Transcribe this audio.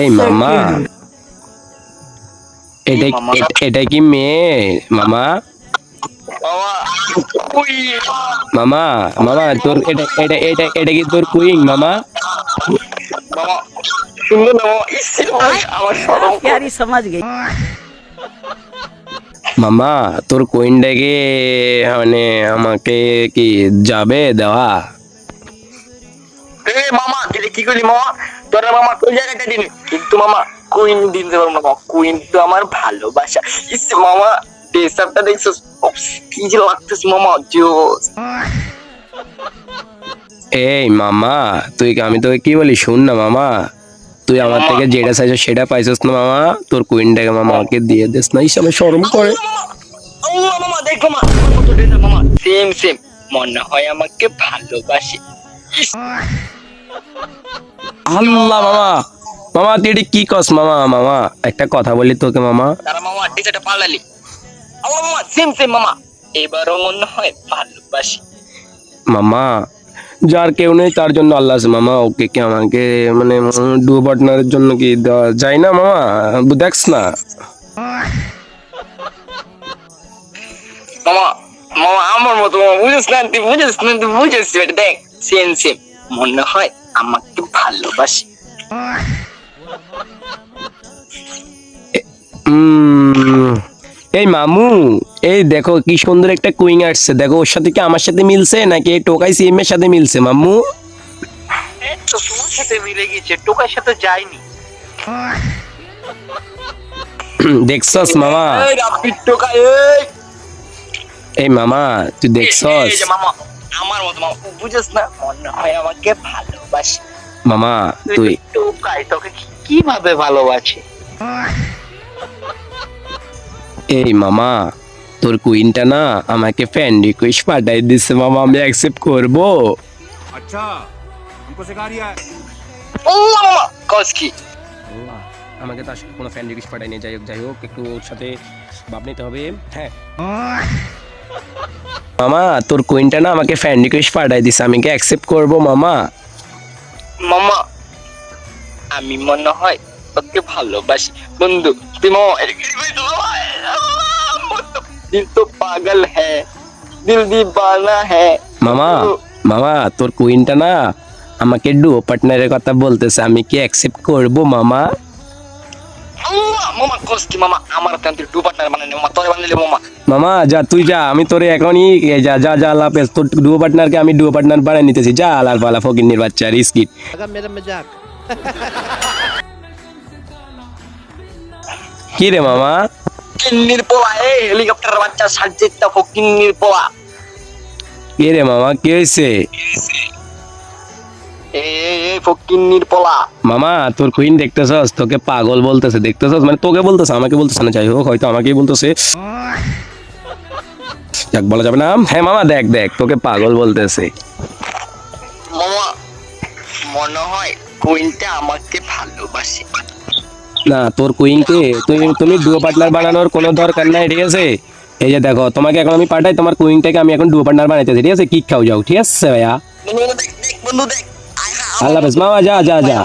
এই মামা। এটা কি মেয়ে? মামা। মামা। মামা তোর এটা এটা এটা কি তোর কুইং মামা? মামা তোর কোয়েনটাকে মানে আমাকে কি যাবে দেওয়া? মামা কি করলি মামা? তোরা মামা জায়গাটা কিন্তু মামা কুইন পারব মামা কুইন তো আমার ভালোবাসা। ইস মামা পেশাবটা দেখছ? কি যে লাগতেছে মামা জোস এই মামা তুই আমি তোকে কি বলি শুন না মামা। তুই আমার থেকে যেটা চাইছো সেটা পাইছিস না মামা। তোর কুইনটাকে মামা আমাকে দিয়ে দিস না হিসাবে শরম করে। মামা দেখ মামা মামা। সেম সেম মনে হয় আমাকে ভালোবাসে। আল্লাহ মামা। মামা তুই এটা কি কস মামা? মামা একটা কথা বলি তোকে মামা। তারা মামা টিচারটা পাল্টালি। আল্লাহ মামা সেম সেম মামা। এবারও মনে হয় ভালোবাসি। মামা যার কেউ নেই তার জন্য আল্লাহ আছে। মামা ওকে কি আমাকে মানে ডু পার্টনারের জন্য কি দেওয়া যায় না মামা? দেখস না। মামা মামা আমার মতো মামা বুঝিস না তুই বুঝিস না তুই এটা দেখ সেম সেম মনে হয় আমাকে ভালোবাসি। এই মামু এই দেখো কি সুন্দর একটা কুইং আসছে। দেখো ওর সাথে কি আমার সাথে মিলছে নাকি এই টোকাই সিএম এর সাথে মিলছে মামু? তো তোমার সাথে মিলে গেছে টোকার সাথে যায়নি। দেখছস মামা? এই রাব্বির টোকা এই এই মামা তুই দেখছস এই যে মামা আমার মতো মামা বুঝিস না মনে হয় আমাকে ভালোবাসি মামা তুই টোকাই তোকে কি- কিভাবে ভালোবাসে এই মামা তোর কুইনটা না আমাকে ফ্যান রিকোয়েস্ট পাঠাই দিচ্ছে মামা আমি অ্যাকসেপ্ট করব अच्छा हमको सिखा रिया है আল্লাহ মামা কস কি আমাকে তার সাথে কোনো ফ্যান রিকোয়েস্ট পাঠাই নিয়ে যাই হোক যাই হোক একটু ওর সাথে ভাব নিতে হবে হ্যাঁ মামা তোর কুইনটা না আমাকে ফ্যান রিকোয়েস্ট পাঠাই দিছে আমি কি অ্যাকসেপ্ট করব মামা? মামা আমি মনে হয় তোকে ভালোবাসি। বন্ধু তুই মামা দিল তো পাগল হ্যাঁ দিল দিবানা হ্যাঁ। মামা মামা তোর কুইনটা না আমাকে ডুও পার্টনারের কথা বলতেছে আমি কি অ্যাকসেপ্ট করব মামা? মামা মামা? যা তুই যা আমি তোরে এখনই যা যা যা লাপেস তোর ডুয়ো পার্টনারকে আমি ডুয়ো পার্টনার বানাই নিতেছি। যা আলার পালা ফকিন্নির বাচ্চা রিস্কিট। কি রে মামা? কিন্নির পোলা এ হেলিকপ্টার বাচ্চা সাজিত্তা ফকিন্নির পোলা। কে রে মামা কে হইছে? এ ফকিন্নির পোলা। মামা তোর কুইন দেখতেছস? তোকে পাগল বলতেছে দেখতেছস? মানে তোকে বলতেছে আমাকে বলতেছে না যাই হোক হয়তো আমাকেই বলতেছে। যাক বলা যাবে না। হ্যাঁ মামা দেখ দেখ তোকে পাগল বলতেছে। মামা মনে হয় কুইনটা আমাকে ভালোবাসে। না তোর কুইনকে তুমি তুমি ডুও পার্টনার বানানোর কোনো দরকার নাই ঠিক আছে? এই যে দেখো তোমাকে এখন আমি পাঠাই তোমার কুইনটাকে আমি এখন ডুও পার্টনার বানাইতেছি ঠিক আছে? কিক খাও যাও ঠিক আছে ভাইয়া? বন্ধু দেখ বন্ধু দেখ। আল্লাহ হাফেজ। মামা যা যা যা।